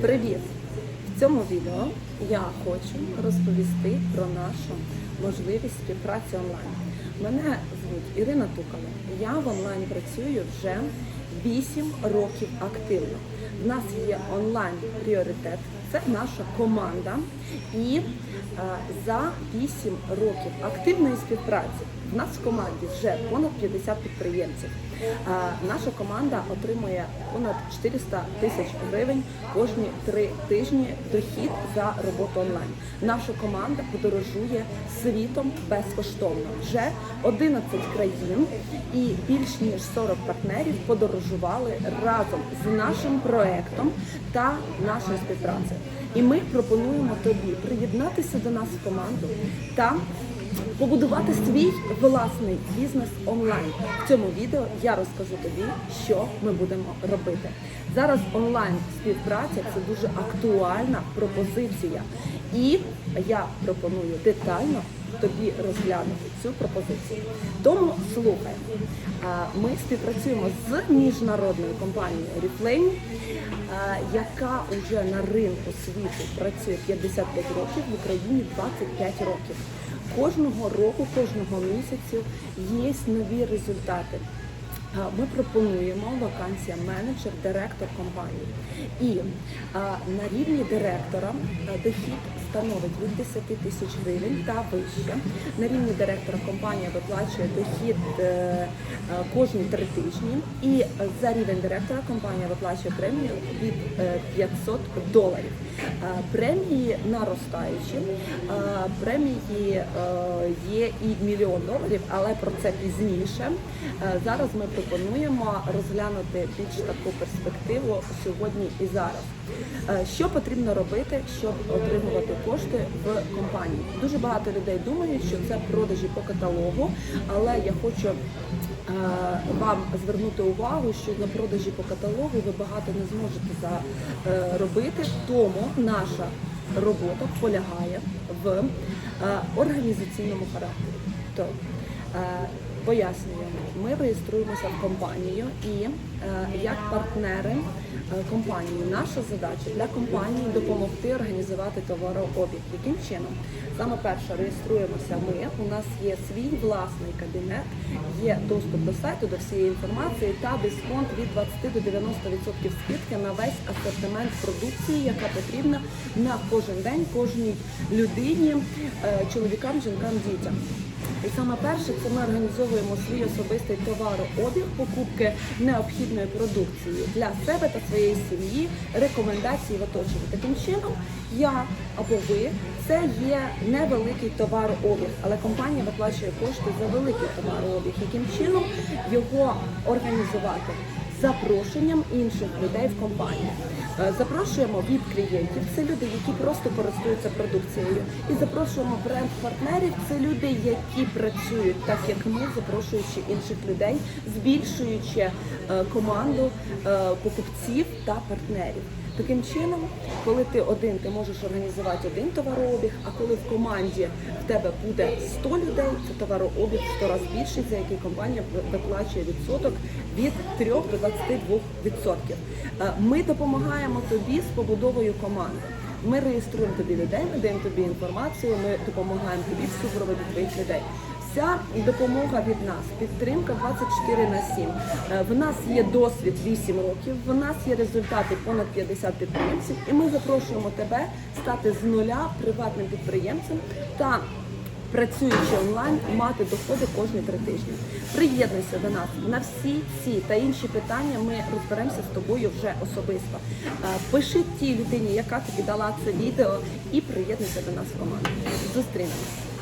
Привіт! В цьому відео я хочу розповісти про нашу можливість співпраці онлайн. Мене звуть Ірина Тукова. Я в онлайн працюю вже 8 років активно. В нас є онлайн пріоритет, це наша команда. І е, за 8 років активної співпраці в нас в команді вже понад 50 підприємців. Е, Наша команда отримує понад 400 тисяч гривень кожні три тижні дохід за роботу онлайн. Наша команда подорожує світом безкоштовно. Вже 11 країн і більш ніж 40 партнерів подорожували разом з нашим проектом та нашою співпрацею. І ми пропонуємо тобі приєднатися до нас в команду та побудувати свій власний бізнес онлайн. В цьому відео я розкажу тобі, що ми будемо робити. Зараз онлайн співпраця це дуже актуальна пропозиція, і я пропоную детально тобі розглянути цю пропозицію. Тому слухай, ми співпрацюємо з міжнародною компанією Reflame, яка вже на ринку світу працює 55 років, в Україні 25 років. Кожного року, кожного місяцю є нові результати. Ми пропонуємо вакансія менеджер, директор компанії. І на рівні директора дохід становить від 10 тисяч гривень та вище. На рівні директора компанія виплачує дохід е, е, кожні три тижні. І за рівень директора компанія виплачує премію від е, 500 доларів. Е, Премії наростаючі, премії є і мільйон доларів, але про це пізніше. Зараз ми пропонуємо розглянути більш таку перспективу сьогодні і зараз. Що потрібно робити, щоб отримувати кошти в компанії? Дуже багато людей думають, що це продажі по каталогу, але я хочу е, вам звернути увагу, що на продажі по каталогу ви багато не зможете заробити, тому наша робота полягає в е, організаційному характері. Е, Пояснюємо, ми реєструємося в компанію і е, як партнери е, компанії. Наша задача для компанії допомогти організувати товарообіг. Яким чином? Саме перше реєструємося ми. У нас є свій власний кабінет, є доступ до сайту, до всієї інформації та дисконт від 20 до 90% скидки на весь асортимент продукції, яка потрібна на кожен день, кожній людині, е, чоловікам, жінкам, дітям. І саме перше, це ми організовуємо свій особистий товарообіг, покупки необхідної продукції для себе та своєї сім'ї, рекомендації в оточенні. Таким чином, я або ви це є невеликий товарообіг, але компанія виплачує кошти за великий товарообіг. Яким чином його організувати? Запрошенням інших людей в компанію. Е, Запрошуємо віп клієнтів, це люди, які просто користуються продукцією. І запрошуємо бренд-партнерів, це люди, які працюють так, як ми, запрошуючи інших людей, збільшуючи е, команду е, покупців та партнерів. Таким чином, коли ти один, ти можеш організувати один товарообіг, а коли в команді в тебе буде 100 людей, це товарообіг в 100 разів більший, за який компанія виплачує відсоток від 3 до 22 відсотків. Е, Ми допомагаємо тобі з побудовою команди. Ми реєструємо тобі людей, ми даємо тобі інформацію, ми допомагаємо тобі в супроводі твоїх людей. Вся допомога від нас, підтримка 24 на 7. Е, В нас є досвід 8 років, в нас є результати понад 50 підприємців, і ми запрошуємо тебе стати з нуля приватним підприємцем та працюючи онлайн, мати доходи кожні три тижні. Приєднуйся до нас на всі ці та інші питання. Ми розберемося з тобою вже особисто. Е, Пиши тій людині, яка тобі дала це відео, і приєднуйся до нас в команду. Зустрінемось.